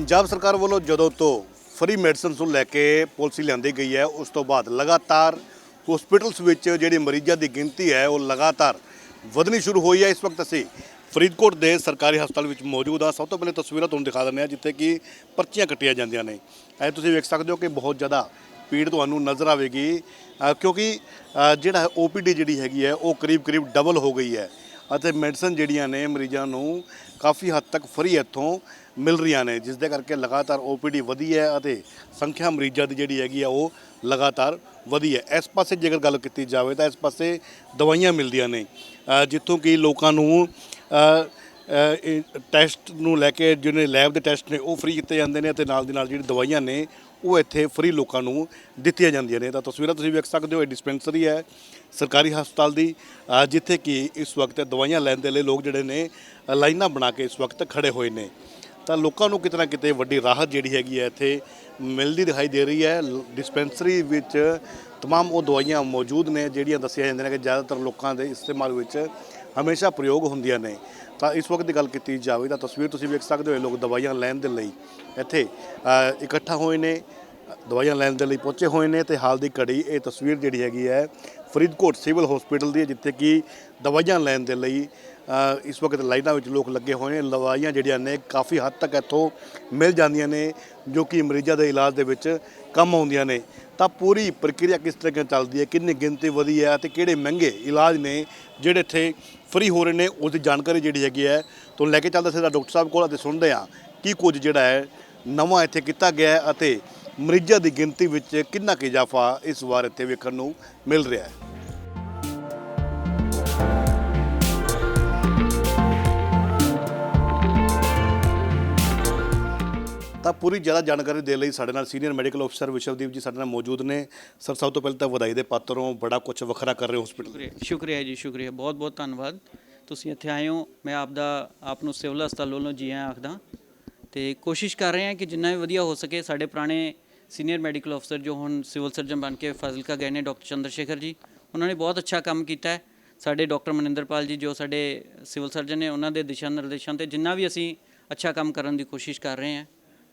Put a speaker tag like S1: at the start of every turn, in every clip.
S1: ਪੰਜਾਬ ਸਰਕਾਰ ਵੱਲੋਂ ਜਦੋਂ ਤੋਂ ਫ੍ਰੀ ਮੈਡੀਸਿਨਸ ਨੂੰ ਲੈ ਕੇ ਪਾਲਿਸੀ ਲਿਆਂਦੀ ਗਈ ਹੈ ਉਸ ਤੋਂ ਬਾਅਦ ਲਗਾਤਾਰ ਹਸਪੀਟਲਸ ਵਿੱਚ ਜਿਹੜੇ ਮਰੀਜ਼ਾਂ ਦੀ ਗਿਣਤੀ ਹੈ ਉਹ ਲਗਾਤਾਰ ਵਧਣੀ ਸ਼ੁਰੂ ਹੋਈ ਹੈ। ਇਸ ਵਕਤ ਅਸੀਂ ਫਰੀਦਕੋਟ ਦੇ ਸਰਕਾਰੀ ਹਸਪਤਾਲ ਵਿੱਚ ਮੌਜੂਦ ਹਾਂ। ਸਭ ਤੋਂ ਪਹਿਲੇ ਤਸਵੀਰਾਂ ਤੁਹਾਨੂੰ ਦਿਖਾ ਦਿੰਦੇ ਹਾਂ ਜਿੱਥੇ ਕਿ ਪਰਚੀਆਂ ਕੱਟੀਆਂ ਜਾਂਦੀਆਂ ਨੇ। ਇਹ ਤੁਸੀਂ ਵੇਖ ਸਕਦੇ ਹੋ ਕਿ ਬਹੁਤ ਜ਼ਿਆਦਾ ਭੀੜ ਤੁਹਾਨੂੰ ਨਜ਼ਰ ਆਵੇਗੀ। ਅ, ਕਿਉਂਕਿ ਅ, ਜਿਹੜਾ OPD ਜਿਹੜੀ ਹੈਗੀ ਹੈ ਉਹ ਕਰੀਬ ਕਰੀਬ ਡਬਲ ਹੋ ਗਈ ਹੈ। ਅਤੇ ਮੈਡੀਸਨ ਜਿਹੜੀਆਂ ਨੇ ਮਰੀਜ਼ਾਂ ਨੂੰ ਕਾਫੀ ਹੱਦ ਤੱਕ ਫਰੀ ਇੱਥੋਂ ਮਿਲ ਰਹੀਆਂ ਨੇ ਜਿਸ ਦੇ ਕਰਕੇ ਲਗਾਤਾਰ OPD ਵਧੀ ਹੈ ਅਤੇ ਸੰਖਿਆ ਮਰੀਜ਼ਾਂ ਦੀ ਜਿਹੜੀ ਹੈਗੀ ਆ ਉਹ ਲਗਾਤਾਰ ਵਧੀ ਹੈ। ਇਸ ਪਾਸੇ ਜੇਕਰ ਗੱਲ ਕੀਤੀ ਜਾਵੇ ਤਾਂ ਇਸ ਪਾਸੇ ਦਵਾਈਆਂ ਮਿਲਦੀਆਂ ਨੇ। ਜਿੱਥੋਂ ਕਿ ਲੋਕਾਂ ਨੂੰ ਟੈਸਟ ਨੂੰ ਲੈ ਕੇ ਜਿਹੜੇ ਲੈਬ ਦੇ ਟੈਸਟ ਨੇ ਉਹ ਫ੍ਰੀ ਕੀਤੇ ਜਾਂਦੇ ਨੇ ਅਤੇ ਨਾਲ ਦੀ ਨਾਲ ਜਿਹੜੀ ਦਵਾਈਆਂ ਨੇ ਉਹ ਇੱਥੇ ਫ੍ਰੀ ਲੋਕਾਂ ਨੂੰ ਦਿੱਤੀਆਂ ਜਾਂਦੀਆਂ ਨੇ। ਤਾਂ ਤਸਵੀਰਾਂ ਤੁਸੀਂ ਵੇਖ ਸਕਦੇ ਹੋ, ਇਹ ਡਿਸਪੈਂਸਰੀ ਹੈ। ਸਰਕਾਰੀ ਹਸਪਤਾਲ ਦੀ ਅ, ਜਿੱਥੇ ਕਿ ਇਸ ਵਕਤ ਦਵਾਈਆਂ ਲੈਣ ਦੇ ਲਈ ਲੋਕ ਜਿਹੜੇ ਨੇ ਅ, ਲਾਈਨਾਂ ਬਣਾ ਕੇ ਇਸ ਵਕਤ ਖੜੇ ਹੋਏ ਨੇ ਤਾਂ ਲੋਕਾਂ ਨੂੰ ਕਿਤੇ ਨਾ ਕਿਤੇ ਵੱਡੀ ਰਾਹਤ ਜਿਹੜੀ ਹੈਗੀ ਹੈ ਇੱਥੇ ਮਿਲਦੀ ਦਿਖਾਈ ਦੇ ਰਹੀ ਹੈ ਲ- ਡਿਸਪੈਂਸਰੀ ਵਿੱਚ तमाम ਉਹ ਦਵਾਈਆਂ ਮੌਜੂਦ ਨੇ ਜਿਹੜੀਆਂ ਦੱਸੀਆਂ ਜਾਂਦੀਆਂ ਨੇ ਕਿ ਜ਼ਿਆਦਾਤਰ ਲੋਕਾਂ ਦੇ ਇਸਤੇਮਾਲ ਵਿੱਚ ਹਮੇਸ਼ਾ ਪ੍ਰਯੋਗ ਹੁੰਦੀਆਂ ਨੇ ਤਾਂ ਇਸ ਵਕਤ ਦੀ ਗੱਲ ਕੀਤੀ ਜਾਵੇ ਤਾਂ ਤਸਵੀਰ ਤੁਸੀਂ ਵੇਖ ਸਕਦੇ ਹੋ ਇਹ ਲੋਕ ਦਵਾਈਆਂ ਲੈਣ ਦੇ ਲਈ ਇੱਥੇ ਅ, ਇਕੱਠਾ ਹੋਏ ਨੇ ਦਵਾਈਆਂ ਲੈਣ ਦੇ ਲਈ ਪਹੁੰਚੇ ਹੋਏ ਨੇ ਤੇ ਹਾਲ ਦੀ ਘੜੀ ਇਹ ਤਸਵੀਰ ਜਿਹੜੀ ਹੈਗੀ ਹੈ ਫਰੀਦਕੋਟ ਸਿਵਲ ਹਸਪੀਟਲ ਦੀ ਹੈ, ਜਿੱਥੇ ਕਿ ਦਵਾਈਆਂ ਲੈਣ ਦੇ ਲਈ ਇਸ ਵਕਤ ਲਾਈਨਾਂ ਵਿੱਚ ਲੋਕ ਲੱਗੇ ਹੋਏ ਨੇ। ਦਵਾਈਆਂ ਜਿਹੜੀਆਂ ਨੇ, ਕਾਫੀ ਹੱਦ ਤੱਕ ਇੱਥੋਂ ਮਿਲ ਜਾਂਦੀਆਂ ਨੇ, ਜੋ ਕਿ ਮਰੀਜ਼ਾਂ ਦੇ ਇਲਾਜ ਦੇ ਵਿੱਚ ਕੰਮ ਆਉਂਦੀਆਂ ਨੇ। ਤਾਂ ਪੂਰੀ ਪ੍ਰਕਿਰਿਆ ਕਿਸ ਤਰ੍ਹਾਂ ਚੱਲਦੀ ਹੈ, ਕਿੰਨੀ ਗਿਣਤੀ ਵਧੀ ਹੈ ਤੇ ਕਿਹੜੇ ਮਹਿੰਗੇ ਇਲਾਜ ਨੇ ਜਿਹੜੇ ਇੱਥੇ ਫ੍ਰੀ ਹੋ ਰਹੇ ਨੇ ਉਸ ਦੀ ਜਾਣਕਾਰੀ ਜਿਹੜੀ ਹੈਗੀ ਹੈ, ਤੋਂ ਲੈ ਕੇ ਚੱਲਦੇ ਸਿੱਧਾ ਡਾਕਟਰ ਸਾਹਿਬ ਕੋਲ ਅਤੇ ਸੁਣਦੇ ਹਾਂ ਕੀ ਕੁਝ ਜਿਹੜਾ ਹੈ, ਨਵਾਂ ਇੱਥੇ ਕੀਤਾ ਗਿਆ ਹੈ ਅਤੇ ਮਰੀਜ਼ਾਂ ਦੀ ਗਿਣਤੀ ਵਿੱਚ ਕਿੰਨਾ ਕੁ ਇਜ਼ਾਫਾ ਇਸ ਵਾਰ ਇੱਥੇ ਵੇਖਣ ਨੂੰ ਮਿਲ ਰਿਹਾ ਹੈ। ਤਾਂ ਪੂਰੀ ਜ਼ਿਆਦਾ ਜਾਣਕਾਰੀ ਦੇ ਲਈ ਸਾਡੇ ਨਾਲ ਸੀਨੀਅਰ ਮੈਡੀਕਲ ਅਫਸਰ ਵਿਸ਼ਵਦੀਪ ਜੀ ਸਾਡੇ ਨਾਲ ਮੌਜੂਦ ਨੇ। ਸਰ, ਸਭ ਤੋਂ ਪਹਿਲਾਂ ਤਾਂ ਵਧਾਈ ਦੇ ਪਾਤਰ ਬੜਾ ਕੁਝ ਵੱਖਰਾ ਕਰ ਰਹੇ ਹੋ ਹਸਪੀਟਲ
S2: ਸ਼ੁਕਰੀਆ ਸ਼ੁਕਰੀਆ ਜੀ, ਸ਼ੁਕਰੀਆ। ਬਹੁਤ ਬਹੁਤ ਧੰਨਵਾਦ। ਤੁਸੀਂ ਇੱਥੇ ਆਏ ਹੋ। ਮੈਂ ਆਪ ਦਾ ਆਪ ਨੂੰ ਸਿਵਲ ਹਸਪਤਾਲ ਵੱਲੋਂ ਜੀ ਆਇਆਂ ਆਖਦਾ। ਤੇ ਕੋਸ਼ਿਸ਼ ਕਰ ਰਹੇ ਹਾਂ ਕਿ ਜਿੰਨਾ ਵੀ ਵਧੀਆ ਹੋ ਸਕੇ ਸਾਡੇ ਪੁਰਾਣੇ ਸੀਨੀਅਰ ਮੈਡੀਕਲ ਅਫਸਰ ਜੋ ਹੁਣ ਸਿਵਲ ਸਰਜਨ ਬਣ ਕੇ ਫਾਜ਼ਿਲਕਾ ਗਏ ਨੇ ਡਾਕਟਰ ਚੰਦਰ ਸ਼ੇਖਰ ਜੀ। ਉਹਨਾਂ ਨੇ ਬਹੁਤ ਅੱਛਾ ਕੰਮ ਕੀਤਾ ਹੈ। ਸਾਡੇ ਡਾਕਟਰ ਮਨਿੰਦਰਪਾਲ ਜੀ ਜੋ ਸਾਡੇ ਸਿਵਲ ਸਰਜਨ ਨੇ ਉਹਨਾਂ ਦੇ ਦਿਸ਼ਾ ਨਿਰਦੇਸ਼ਾਂ ਤੇ ਜਿੰਨਾ ਵੀ ਅਸੀਂ ਅੱਛਾ ਕੰਮ ਕਰਨ ਦੀ ਕੋਸ਼ਿਸ਼ ਕਰ ਰਹੇ ਹਾਂ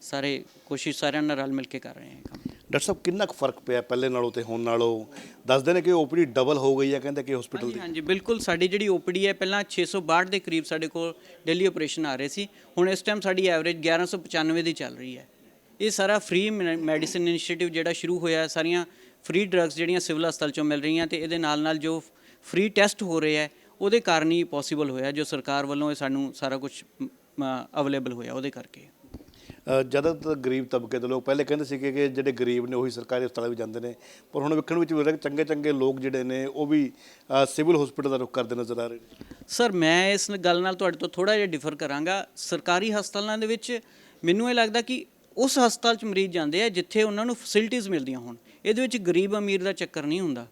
S2: ਸਾਰੇ ਕੋਸ਼ਿਸ਼ ਸਾਰਿਆਂ ਨਾਲ ਰਲ ਮਿਲ ਕੇ ਕਰ ਰਹੇ ਹਾਂ ਕੰਮ।
S1: ਡਾਕਟਰ ਸਾਹਿਬ ਕਿੰਨਾ ਕੁ ਫ਼ਰਕ ਪਿਆ ਪਹਿਲੇ ਨਾਲੋਂ ਤੇ ਹੁਣ ਨਾਲੋਂ? ਦੱਸਦੇ ਨੇ ਕਿ ਓਪੀਡੀ ਡਬਲ ਹੋ ਗਈ ਹੈ ਕਹਿੰਦੇ ਕਿ ਹਸਪੀਟਲ ਦੀ
S2: ਹਾਂਜੀ ਬਿਲਕੁਲ ਸਾਡੀ ਜਿਹੜੀ ਓਪੀਡੀ ਹੈ ਪਹਿਲਾਂ 662 ਦੇ ਕਰੀਬ ਸਾਡੇ ਕੋਲ ਡੇਲੀ ਆਪਰੇਸ਼ਨ ਆ ਰਹੇ ਸੀ। ਹੁਣ ਇਸ ਟਾਈਮ ਸਾਡੀ ਐਵਰੇਜ 1195 ਦੀ ਚੱਲ ਰਹੀ ਹੈ। ਇਹ ਸਾਰਾ ਫ੍ਰੀ ਮੈਡੀਸਿਨ ਇਨੀਸ਼ੀਏਟਿਵ ਜਿਹੜਾ ਸ਼ੁਰੂ ਹੋਇਆ ਸਾਰੀਆਂ ਫ੍ਰੀ ਡਰੱਗਸ ਜਿਹੜੀਆਂ ਸਿਵਲ ਹਸਪਤਾਲ ਚੋਂ ਮਿਲ ਰਹੀਆਂ ਤੇ ਇਹਦੇ ਨਾਲ ਨਾਲ ਜੋ ਫ੍ਰੀ ਟੈਸਟ ਹੋ ਰਹੇ ਹੈ ਉਹਦੇ ਕਾਰਨ ਹੀ ਪੋਸੀਬਲ ਹੋਇਆ ਜੋ ਸਰਕਾਰ ਵੱਲੋਂ ਇਹ ਸਾਨੂੰ ਸਾਰਾ ਕੁਝ ਅਵੇਲੇਬਲ ਹੋਇਆ ਉਹਦੇ ਕਰਕੇ।
S1: ਅ, ਜ਼ਿਆਦਾਤਰ ਗਰੀਬ ਤਬਕੇ ਦੇ ਲੋਕ ਪਹਿਲੇ ਕਹਿੰਦੇ ਸੀ ਕਿ ਜਿਹੜੇ ਗਰੀਬ ਨੇ ਉਹੀ ਸਰਕਾਰੀ ਹਸਪਤਾਲਾਂ ਵਿੱਚ ਜਾਂਦੇ ਨੇ ਪਰ ਹੁਣ ਵੇਖਣ ਵਿੱਚ ਵੀ ਚੰਗੇ ਚੰਗੇ ਲੋਕ ਜਿਹੜੇ ਨੇ ਉਹ ਵੀ ਸਿਵਲ ਹਸਪੀਟਲ ਦਾ ਰੁਖ ਕਰਦੇ ਨਜ਼ਰ ਆ ਰਹੇ ਨੇ।
S2: ਸਰ ਮੈਂ ਇਸ ਗੱਲ ਨਾਲ ਤੁਹਾਡੇ ਤੋਂ ਥੋੜਾ ਜਿਹਾ ਡਿਫਰ ਕਰਾਂਗਾ। ਸਰਕਾਰੀ ਹਸਪਤਾਲਾਂ ਦੇ ਵਿੱਚ ਮੈਨੂੰ ਇਹ ਲੱਗਦਾ ਕਿ ਉਸ ਹਸਪਤਾਲ 'ਚ ਮਰੀਜ਼ ਜਾਂਦੇ ਆ ਜਿੱਥੇ ਉਹਨਾਂ ਨੂੰ ਫੈਸਿਲਿਟੀਆਂ ਮਿਲਦੀਆਂ ਹੋਣ। ਇਹਦੇ ਵਿੱਚ ਗਰੀਬ ਅਮੀਰ ਦਾ ਚੱਕਰ ਨਹੀਂ ਹੁੰਦਾ।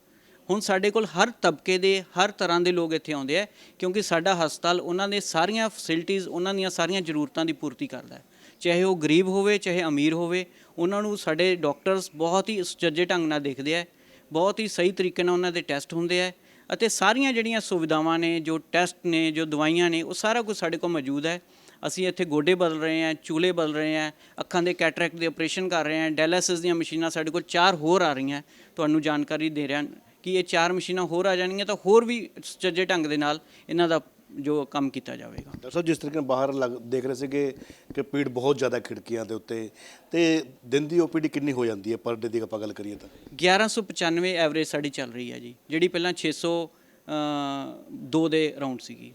S2: ਹੁਣ ਸਾਡੇ ਕੋਲ ਹਰ ਤਬਕੇ ਦੇ, ਹਰ ਤਰ੍ਹਾਂ ਦੇ ਲੋਕ ਇੱਥੇ ਆਉਂਦੇ ਆ, ਕਿਉਂਕਿ ਸਾਡਾ ਹਸਪਤਾਲ ਉਹਨਾਂ ਦੇ ਸਾਰੀਆਂ ਫੈਸਿਲਿਟੀਆਂ ਉਹਨਾਂ ਦੀਆਂ ਸਾਰੀਆਂ ਜ਼ਰੂਰਤਾਂ ਦੀ ਪੂਰਤੀ ਕਰਦਾ ਹੈ। ਚਾਹੇ ਉਹ ਗਰੀਬ ਹੋਵੇ, ਚਾਹੇ ਅਮੀਰ ਹੋਵੇ, ਉਹਨਾਂ ਨੂੰ ਸਾਡੇ ਡਾਕਟਰਸ ਬਹੁਤ ਹੀ ਸੁਚੱਜੇ ਢੰਗ ਨਾਲ ਦੇਖਦੇ ਆ, ਬਹੁਤ ਹੀ ਸਹੀ ਤਰੀਕੇ ਨਾਲ ਉਹਨਾਂ ਦੇ ਟੈਸਟ ਹੁੰਦੇ ਆ, ਅਤੇ ਸਾਰੀਆਂ ਜਿਹੜੀਆਂ ਸੁਵਿਧਾਵਾਂ ਨੇ, ਜੋ ਟੈਸਟ ਨੇ, ਜੋ ਦਵਾਈਆਂ ਨੇ, ਉਹ ਸਾਰਾ ਕੁਝ ਸਾਡੇ ਕੋਲ ਮੌਜੂਦ ਹੈ। ਅਸੀਂ ਇੱਥੇ ਗੋਡੇ ਬਦਲ ਰਹੇ ਹਾਂ ਚੂਲੇ ਬਦਲ ਰਹੇ ਹਾਂ ਅੱਖਾਂ ਦੇ ਕੈਟਰੈਕਟ ਦੇ ਆਪਰੇਸ਼ਨ ਕਰ ਰਹੇ ਹਾਂ ਡਾਇਲਿਸਿਸ ਦੀਆਂ ਮਸ਼ੀਨਾਂ ਸਾਡੇ ਕੋਲ ਚਾਰ ਹੋਰ ਆ ਰਹੀਆਂ ਤੁਹਾਨੂੰ ਜਾਣਕਾਰੀ ਦੇ ਰਿਹਾ ਕਿ ਇਹ ਚਾਰ ਮਸ਼ੀਨਾਂ ਹੋਰ ਆ ਜਾਣਗੀਆਂ ਤਾਂ ਹੋਰ ਵੀ ਸੁਚੱਜੇ ਢੰਗ ਦੇ ਨਾਲ ਇਹਨਾਂ ਦਾ ਜੋ ਕੰਮ ਕੀਤਾ ਜਾਵੇਗਾ।
S1: ਡਾਕਟਰ ਸਾਹਿਬ ਜਿਸ ਤਰੀਕੇ ਨਾਲ ਬਾਹਰ ਲੱਗ- ਦੇਖ ਰਹੇ ਸੀਗੇ ਕਿ ਭੀੜ ਬਹੁਤ ਜ਼ਿਆਦਾ ਖਿੜਕੀਆਂ ਦੇ ਉੱਤੇ ਤੇ ਦਿਨ ਦੀ ਓਪੀਡੀ ਕਿੰਨੀ ਹੋ ਜਾਂਦੀ ਹੈ ਪਰ ਡੇ ਦੀ ਆਪਾਂ ਗੱਲ ਕਰੀਏ ਤਾਂ?
S2: 1195 ਐਵਰੇਜ ਸਾਡੀ ਚੱਲ ਰਹੀ ਹੈ ਜੀ ਜਿਹੜੀ ਪਹਿਲਾਂ 602 ਦੇ ਅਰਾਊਂਡ ਸੀਗੀ।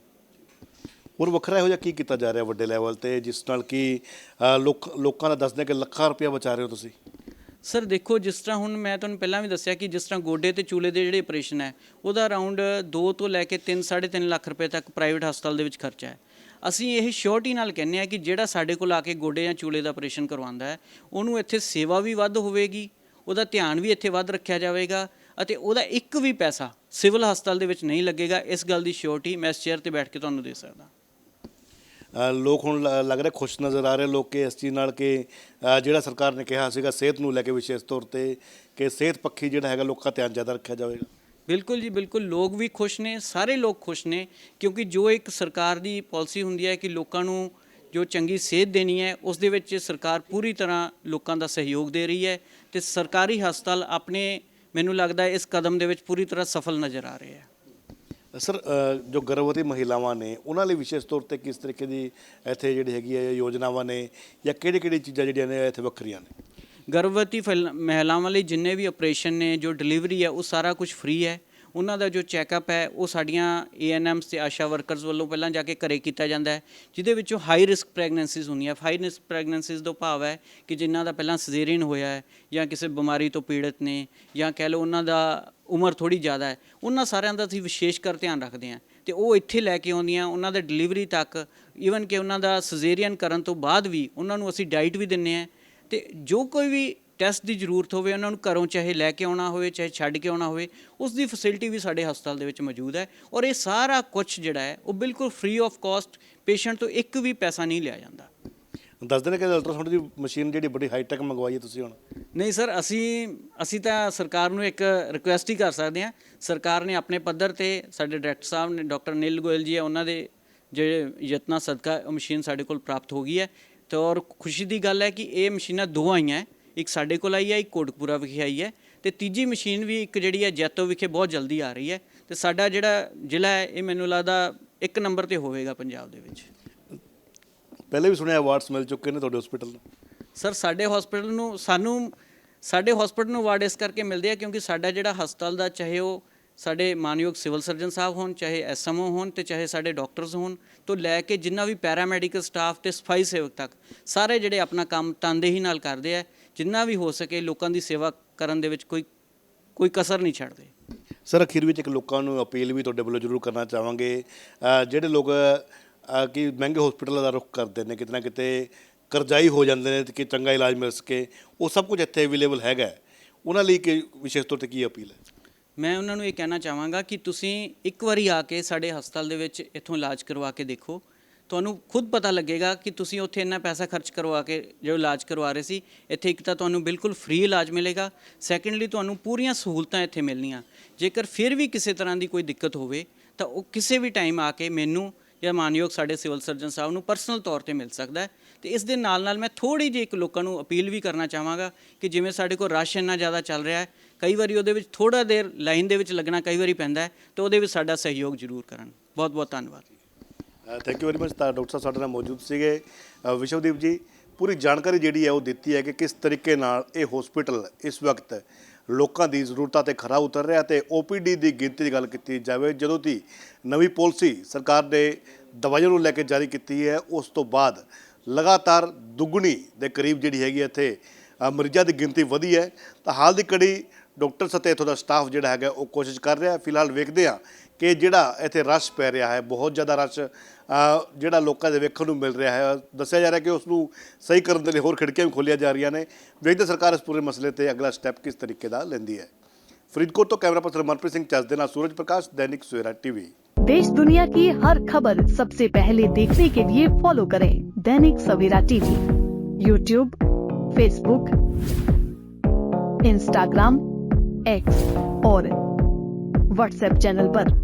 S1: ਹੋਰ ਵੱਖਰਾ ਇਹੋ ਜਿਹਾ ਕੀ ਕੀਤਾ ਜਾ ਰਿਹਾ ਵੱਡੇ ਲੈਵਲ ਤੇ, ਜਿਸ ਨਾਲ ਕਿ ਲੋਕ, ਲੋਕਾਂ ਦਾ ਦੱਸਦੇ ਕਿ ਲੱਖਾਂ ਰੁਪਇਆ ਬਚਾ ਰਹੇ ਹੋ ਤੁਸੀਂ?
S2: ਸਰ ਦੇਖੋ, ਜਿਸ ਤਰ੍ਹਾਂ ਹੁਣ ਮੈਂ ਤੁਹਾਨੂੰ ਪਹਿਲਾਂ ਵੀ ਦੱਸਿਆ ਕਿ ਜਿਸ ਤਰ੍ਹਾਂ ਗੋਡੇ ਤੇ ਚੂਲੇ ਦੇ ਜਿਹੜੇ ਆਪਰੇਸ਼ਨ ਹੈ, ਉਹਦਾ ਅਰਾਊਂਡ 2 ਤੋਂ ਲੈ ਕੇ 3 3.5 ਲੱਖ ਰੁਪਏ ਤੱਕ ਪ੍ਰਾਈਵੇਟ ਹਸਪਤਾਲ ਦੇ ਵਿੱਚ ਖਰਚਾ ਹੈ। ਅਸੀਂ ਇਹ ਸ਼ੋਰਟੀ ਨਾਲ ਕਹਿੰਦੇ ਆ ਕਿ ਜਿਹੜਾ ਸਾਡੇ ਕੋਲ ਆ ਕੇ ਗੋਡੇ ਜਾਂ ਚੂਲੇ ਦਾ ਆਪਰੇਸ਼ਨ ਕਰਵਾਉਂਦਾ ਹੈ, ਉਹਨੂੰ ਇੱਥੇ ਸੇਵਾ ਵੀ ਵੱਧ ਹੋਵੇਗੀ, ਉਹਦਾ ਧਿਆਨ ਵੀ ਇੱਥੇ ਵੱਧ ਰੱਖਿਆ ਜਾਵੇਗਾ ਅਤੇ ਉਹਦਾ ਇੱਕ ਵੀ ਪੈਸਾ ਸਿਵਲ ਹਸਪਤਾਲ ਦੇ ਵਿੱਚ ਨਹੀਂ ਲੱਗੇਗਾ। ਇਸ ਗੱਲ ਦੀ ਸ਼ੋਰਟੀ ਮੈਂ ਇਸ ਚੇਅਰ ਤੇ ਬੈਠ ਕੇ ਤੁਹਾਨੂੰ ਦੇ ਸਕਦਾ।
S1: ਲੋਕ ਹੁਣ ਲ- ਲੱਗ ਰਿਹਾ ਖੁਸ਼ ਨਜ਼ਰ ਆ ਰਹੇ ਲੋਕ ਕਿ ਇਸ ਚੀਜ਼ ਨਾਲ ਕਿ ਜਿਹੜਾ ਸਰਕਾਰ ਨੇ ਕਿਹਾ ਸੀਗਾ ਸਿਹਤ ਨੂੰ ਲੈ ਕੇ ਵਿਸ਼ੇਸ਼ ਤੌਰ ਤੇ ਕਿ ਸਿਹਤ ਪੱਖੀ ਜਿਹੜਾ ਹੈਗਾ ਲੋਕਾਂ ਦਾ ਧਿਆਨ ਜ਼ਿਆਦਾ ਰੱਖਿਆ ਜਾਵੇਗਾ।
S2: ਬਿਲਕੁਲ ਜੀ, ਬਿਲਕੁਲ। ਲੋਕ ਵੀ ਖੁਸ਼ ਨੇ, ਸਾਰੇ ਲੋਕ ਖੁਸ਼ ਨੇ, ਕਿਉਂਕਿ ਜੋ ਇੱਕ ਸਰਕਾਰ ਦੀ ਪਾਲਿਸੀ ਹੁੰਦੀ ਹੈ ਕਿ ਲੋਕਾਂ ਨੂੰ ਜੋ ਚੰਗੀ ਸੇਧ ਦੇਣੀ ਹੈ, ਉਸ ਦੇ ਵਿੱਚ ਸਰਕਾਰ ਪੂਰੀ ਤਰ੍ਹਾਂ ਲੋਕਾਂ ਦਾ ਸਹਿਯੋਗ ਦੇ ਰਹੀ ਹੈ ਤੇ ਸਰਕਾਰੀ ਹਸਪਤਾਲ ਆਪਣੇ, ਮੈਨੂੰ ਲੱਗਦਾ ਇਸ ਕਦਮ ਦੇ ਵਿੱਚ ਪੂਰੀ ਤਰ੍ਹਾਂ ਸਫਲ ਨਜ਼ਰ ਆ ਰਹੇ ਹੈ।
S1: ਸਰ ਜੋ ਗਰਭਵਤੀ ਮਹਿਲਾਵਾਂ ਨੇ, ਉਹਨਾਂ ਲਈ ਵਿਸ਼ੇਸ਼ ਤੌਰ ਤੇ ਕਿਸ ਤਰੀਕੇ ਦੀ ਇੱਥੇ ਜਿਹੜੀ ਹੈਗੀ ਹੈ, ਯੋਜਨਾਵਾਂ ਨੇ, ਜਾਂ ਕਿਹੜੀ ਕਿਹੜੀ ਚੀਜ਼ਾਂ ਜਿਹੜੀਆਂ ਨੇ ਇੱਥੇ ਵੱਖਰੀਆਂ ਨੇ?
S2: ਗਰਭਵਤੀ ਫੈਲ- ਮਹਿਲਾਵਾਂ ਲਈ ਜਿੰਨੇ ਵੀ ਆਪਰੇਸ਼ਨ ਨੇ, ਜੋ ਡਿਲੀਵਰੀ ਹੈ, ਉਹ ਸਾਰਾ ਕੁਝ ਫ੍ਰੀ ਹੈ। ਉਹਨਾਂ ਦਾ ਜੋ ਚੈੱਕਅਪ ਹੈ, ਉਹ ਸਾਡੀਆਂ ਏਐਨਐਮਸ ਤੇ ਆਸ਼ਾ ਵਰਕਰਸ ਵੱਲੋਂ ਪਹਿਲਾਂ ਜਾ ਕੇ ਘਰੇ ਕੀਤਾ ਜਾਂਦਾ ਹੈ, ਜਿਹਦੇ ਵਿੱਚੋਂ ਹਾਈ ਰਿਸਕ ਪ੍ਰੈਗਨੈਂਸੀਜ਼ ਹੁੰਦੀਆਂ। ਹਾਈ ਰਿਸਕ ਪ੍ਰੈਗਨੈਂਸੀਜ਼ ਤੋਂ ਭਾਵ ਹੈ ਕਿ ਜਿਨ੍ਹਾਂ ਦਾ ਪਹਿਲਾਂ ਸਜ਼ੇਰੀਅਨ ਹੋਇਆ ਹੈ, ਜਾਂ ਕਿਸੇ ਬਿਮਾਰੀ ਤੋਂ ਪੀੜਤ ਨੇ, ਜਾਂ ਕਹਿ ਲਓ ਉਹਨਾਂ ਦਾ ਉਮਰ ਥੋੜੀ ਜ਼ਿਆਦਾ ਹੈ, ਉਹਨਾਂ ਸਾਰਿਆਂ ਦਾ ਅਸੀਂ ਵਿਸ਼ੇਸ਼ ਕਰ ਧਿਆਨ ਰੱਖਦੇ ਹਾਂ ਤੇ ਉਹ ਇੱਥੇ ਲੈ ਕੇ ਆਉਂਦੀਆਂ, ਉਹਨਾਂ ਦੇ ਡਿਲੀਵਰੀ ਤੱਕ ਈਵਨ ਕਿ ਉਹਨਾਂ ਦਾ ਸਜ਼ੇਰੀਅਨ ਕਰਨ ਤੋਂ ਬਾਅਦ ਵੀ ਉਹਨਾਂ ਨੂੰ ਅਸੀਂ ਡਾਈਟ ਵੀ ਦਿੰਨੇ ਆ ਤੇ ਜੋ ਕੋਈ ਵੀ ਟੈਸਟ ਦੀ ਜ਼ਰੂਰਤ ਹੋਵੇ, ਉਹਨਾਂ ਨੂੰ ਘਰੋਂ ਚਾਹੇ ਲੈ ਕੇ ਆਉਣਾ ਹੋਵੇ, ਚਾਹੇ ਛੱਡ ਕੇ ਆਉਣਾ ਹੋਵੇ, ਉਸ ਦੀ ਫੈਸਿਲਿਟੀ ਵੀ ਸਾਡੇ ਹਸਪਤਾਲ ਦੇ ਵਿੱਚ ਮੌਜੂਦ ਹੈ ਔਰ ਇਹ ਸਾਰਾ ਕੁਝ ਜਿਹੜਾ ਹੈ, ਉਹ ਬਿਲਕੁਲ ਫ੍ਰੀ ਆਫ ਕਾਸਟ ਪੇਸ਼ੈਂਟ ਤੋਂ ਇੱਕ ਵੀ ਪੈਸਾ ਨਹੀਂ ਲਿਆ ਜਾਂਦਾ।
S1: ਦੱਸਦੇ ਨੇ ਕਿ ਅਲਟਰਾਸਾਊਂਡ ਦੀ ਮਸ਼ੀਨ ਜਿਹੜੀ ਬੜੀ ਹਾਈ ਟੈਕ ਮੰਗਵਾਈ ਹੈ ਤੁਸੀਂ ਹੁਣ?
S2: ਨਹੀਂ ਸਰ, ਅਸੀਂ ਅਸੀਂ ਤਾਂ ਸਰਕਾਰ ਨੂੰ ਇੱਕ ਰਿਕੁਐਸਟ ਹੀ ਕਰ ਸਕਦੇ ਹਾਂ। ਸਰਕਾਰ ਨੇ ਆਪਣੇ ਪੱਧਰ ਤੇ ਸਾਡੇ ਡਾਇਰੈਕਟਰ ਸਾਹਿਬ ਨੇ, ਡਾਕਟਰ ਨੀਲ ਗੋਇਲ ਜੀ ਹੈ, ਉਹਨਾਂ ਦੇ ਜਿਹੜੇ ਯਤਨਾਂ ਸਦਕਾ ਉਹ ਮਸ਼ੀਨ ਸਾਡੇ ਕੋਲ ਪ੍ਰਾਪਤ ਹੋ ਗਈ ਹੈ। ਤੇ ਔਰ ਖੁਸ਼ੀ ਦੀ ਗੱਲ ਹੈ ਕਿ ਇਹ ਮਸ਼ੀਨਾਂ ਦੋ ਆਈਆਂ ਹੈ। ਇੱਕ ਸਾਡੇ ਕੋਲ ਆਈ ਹੈ, ਇੱਕ ਕੋਟਕਪੂਰਾ ਵਿਖੇ ਆਈ ਹੈ। ਤੇ ਤੀਜੀ ਮਸ਼ੀਨ ਵੀ ਇੱਕ ਜਿਹੜੀ ਹੈ ਜੈਤੋ ਵਿਖੇ ਬਹੁਤ ਜਲਦੀ ਆ ਰਹੀ ਹੈ। ਤੇ ਸਾਡਾ ਜਿਹੜਾ ਜ਼ਿਲ੍ਹਾ ਹੈ, ਇਹ ਮੈਨੂੰ ਲੱਗਦਾ ਇੱਕ ਨੰਬਰ ਤੇ ਹੋਵੇਗਾ ਪੰਜਾਬ ਦੇ ਵਿੱਚ।
S1: ਪਹਿਲੇ ਵੀ ਸੁਣਿਆ ਅਵਾਰਡਸ ਮਿਲ ਚੁੱਕੇ ਨੇ ਤੁਹਾਡੇ ਹਸਪੀਟਲ ਨੂੰ?
S2: ਸਰ ਸਾਡੇ ਹਸਪੀਟਲ ਨੂੰ ਸਾਨੂੰ ਸਾਡੇ ਹਸਪੀਟਲ ਨੂੰ ਅਵਾਰਡ ਇਸ ਕਰਕੇ ਮਿਲਦੇ ਆ ਕਿਉਂਕਿ ਸਾਡਾ ਜਿਹੜਾ ਹਸਪਤਾਲ ਦਾ ਚਾਹੇ ਉਹ ਸਾਡੇ ਮਾਨਯੋਗ ਸਿਵਲ ਸਰਜਨ ਸਾਹਿਬ ਹੋਣ ਚਾਹੇ ਐਸਐਮਓ ਹੋਣ ਤੇ ਚਾਹੇ ਸਾਡੇ ਡਾਕਟਰਸ ਹੋਣ ਤੋਂ ਲੈ ਕੇ ਜਿੰਨਾ ਵੀ ਪੈਰਾਮੈਡੀਕਲ ਸਟਾਫ ਤੇ ਸਫ਼ਾਈ ਸੇਵਕ ਤੱਕ ਸਾਰੇ ਜਿਹੜੇ ਆਪਣਾ ਕੰਮ ਤਨਦੇਹੀ ਨਾਲ ਕਰਦੇ ਆ ਜਿੰਨਾ ਵੀ ਹੋ ਸਕੇ ਲੋਕਾਂ ਦੀ ਸੇਵਾ ਕਰਨ ਦੇ ਵਿੱਚ ਕੋਈ ਕੋਈ ਕਸਰ ਨਹੀਂ ਛੱਡਦੇ।
S1: ਸਰ ਅਖੀਰ ਵਿੱਚ ਇੱਕ ਲੋਕਾਂ ਨੂੰ ਅਪੀਲ ਵੀ ਤੁਹਾਡੇ ਵੱਲੋਂ ਜ਼ਰੂਰ ਕਰਨਾ ਚਾਹਾਂਗੇ। ਜਿਹੜੇ ਲੋਕ ਅ, ਕਿ ਮਹਿੰਗੇ ਹਸਪੀਟਲਾਂ ਦਾ ਰੁਖ ਕਰਦੇ ਨੇ ਕਿਤੇ ਨਾ ਕਿਤੇ ਕਰਜ਼ਾਈ ਹੋ ਜਾਂਦੇ ਨੇ ਤੇ ਕਿ ਚੰਗਾ ਇਲਾਜ ਮਿਲ ਸਕੇ। ਉਹ ਸਭ ਕੁਝ ਇੱਥੇ ਅਵੇਲੇਬਲ ਹੈਗਾ ਹੈ। ਉਹਨਾਂ ਲਈ ਕਿ ਵਿਸ਼ੇਸ਼ ਤੌਰ ਤੇ ਕੀ ਅਪੀਲ ਹੈ?
S2: ਮੈਂ ਉਹਨਾਂ ਨੂੰ ਇਹ ਕਹਿਣਾ ਚਾਹਾਂਗਾ ਕਿ ਤੁਸੀਂ ਇੱਕ ਵਾਰੀ ਆ ਕੇ ਸਾਡੇ ਹਸਪਤਾਲ ਦੇ ਵਿੱਚ ਇੱਥੋਂ ਇਲਾਜ ਕਰਵਾ ਕੇ ਦੇਖੋ। ਤੁਹਾਨੂੰ ਖੁਦ ਪਤਾ ਲੱਗੇਗਾ ਕਿ ਤੁਸੀਂ ਉੱਥੇ ਇੰਨਾ ਪੈਸਾ ਖਰਚ ਕਰਵਾ ਕੇ ਜੋ ਇਲਾਜ ਕਰਵਾ ਰਹੇ ਸੀ ਇੱਥੇ ਇੱਕ ਤਾਂ ਤੁਹਾਨੂੰ ਬਿਲਕੁਲ ਫ੍ਰੀ ਇਲਾਜ ਮਿਲੇਗਾ। ਸੈਕੰਡਲੀ ਤੁਹਾਨੂੰ ਪੂਰੀਆਂ ਸਹੂਲਤਾਂ ਇੱਥੇ ਮਿਲਣੀਆਂ। ਜੇਕਰ ਫਿਰ ਵੀ ਕਿਸੇ ਤਰ੍ਹਾਂ ਦੀ ਕੋਈ ਦਿੱਕਤ ਹੋਵੇ ਤਾਂ ਉਹ ਕਿਸੇ ਵੀ ਟਾਈਮ ਆ ਕੇ ਮੈਨੂੰ ਜਾਂ ਮਾਨਯੋਗ ਸਾਡੇ ਸਿਵਲ ਸਰਜਨ ਸਾਹਿਬ ਨੂੰ ਪਰਸਨਲ ਤੌਰ ਤੇ ਮਿਲ ਸਕਦਾ ਹੈ। ਤੇ ਇਸ ਦੇ ਨਾਲ ਨਾਲ ਮੈਂ ਥੋੜੀ ਜਿਹੀ ਇੱਕ ਲੋਕਾਂ ਨੂੰ ਅਪੀਲ ਵੀ ਕਰਨਾ ਚਾਹਾਂਗਾ ਕਿ ਜਿਵੇਂ ਸਾਡੇ ਕੋਲ ਰਸ਼ ਇੰਨਾ ਜ਼ਿਆਦਾ ਚੱਲ ਰਿਹਾ ਹੈ, ਕਈ ਵਾਰੀ ਉਹਦੇ ਵਿੱਚ ਥੋੜਾ ਦੇਰ ਲਾਈਨ ਦੇ ਵਿੱਚ ਲੱਗਣਾ ਕਈ ਵਾਰੀ ਪੈਂਦਾ ਹੈ, ਤੇ ਉਹਦੇ ਵਿੱਚ ਸਾਡਾ ਸਹਿਯੋਗ ਜ਼ਰੂਰ ਕਰਨ। ਬਹੁਤ ਬਹੁਤ ਧੰਨਵਾਦ।
S1: ਥੈਂਕ ਯੂ ਵੈਰੀ ਮਚ ਤਾਂ ਡਾਕਟਰ ਸਾਹਿਬ ਸਾਡੇ ਨਾਲ ਮੌਜੂਦ ਸੀਗੇ। ਵਿਸ਼ਵਦੀਪ ਜੀ, ਪੂਰੀ ਜਾਣਕਾਰੀ ਜਿਹੜੀ ਹੈ ਉਹ ਦਿੱਤੀ ਹੈ ਕਿ ਕਿਸ ਤਰੀਕੇ ਨਾਲ ਇਹ ਹਸਪੀਟਲ ਇਸ ਵਕਤ ਲੋਕਾਂ ਦੀ ਜ਼ਰੂਰਤਾਂ ਤੇ ਖਰਾ ਉਤਰ ਰਿਹਾ ਤੇ OPD ਦੀ ਗਿਣਤੀ ਦੀ ਗੱਲ ਕੀਤੀ ਜਾਵੇ, ਜਦੋਂ ਦੀ ਨਵੀਂ ਪਾਲਿਸੀ ਸਰਕਾਰ ਨੇ ਦਵਾਈਆਂ ਨੂੰ ਲੈ ਕੇ ਜਾਰੀ ਕੀਤੀ ਹੈ, ਉਸ ਤੋਂ ਬਾਅਦ ਲਗਾਤਾਰ ਦੁੱਗਣੀ ਦੇ ਕਰੀਬ ਜਿਹੜੀ ਹੈਗੀ ਹੈ ਇੱਥੇ ਮਰੀਜ਼ਾਂ ਦੀ ਗਿਣਤੀ ਵਧੀ ਹੈ। ਤਾਂ ਹਾਲ ਦੀ ਕੜੀ ਡਾਕਟਰ ਅਤੇ ਇੱਥੋਂ ਦਾ ਸਟਾਫ ਜਿਹੜਾ ਹੈਗਾ ਉਹ ਕੋਸ਼ਿਸ਼ ਕਰ ਰਿਹਾ ਫਿਲਹਾਲ ਵੇਖਦੇ ਆ ਕਿ ਜਿਹੜਾ ਇੱਥੇ ਰਸ਼ ਪੈ ਰਿਹਾ ਹੈ ਬਹੁਤ ਜ਼ਿਆਦਾ ਰਸ਼ ਅ, ਜਿਹੜਾ ਲੋਕਾਂ ਦੇ ਵੇਖਣ ਨੂੰ ਮਿਲ ਰਿਹਾ ਹੈ ਦੱਸਿਆ ਜਾ ਰਿਹਾ ਕਿ ਉਸ ਨੂੰ ਸਹੀ ਕਰਨ ਦੇ ਲਈ ਹੋਰ ਖਿੜਕੀਆਂ ਵੀ ਖੋਲੀਆਂ ਜਾ ਰਹੀਆਂ ਨੇ ਵੇਖਦੇ ਸਰਕਾਰ ਇਸ ਪੂਰੇ ਮਸਲੇ ਤੇ ਅਗਲਾ ਸਟੈਪ ਕਿਸ ਤਰੀਕੇ ਦਾ ਲੈਂਦੀ ਹੈ ਫਰੀਦਕੋਟ ਤੋਂ ਕੈਮਰਾ ਪਰਸਨ ਮਨਪ੍ਰੀਤ ਸਿੰਘ ਚੱਜ ਦੇ ਨਾਲ ਸੂਰਜ ਪ੍ਰਕਾਸ਼ ਦੈਨਿਕ ਸਵੇਰਾ ਟੀਵੀ
S3: देश दुनिया की हर खबर सबसे पहले देखने के लिए फॉलो करें Dainik Savera TV YouTube Facebook Instagram X और व्हाट्सएप चैनल पर।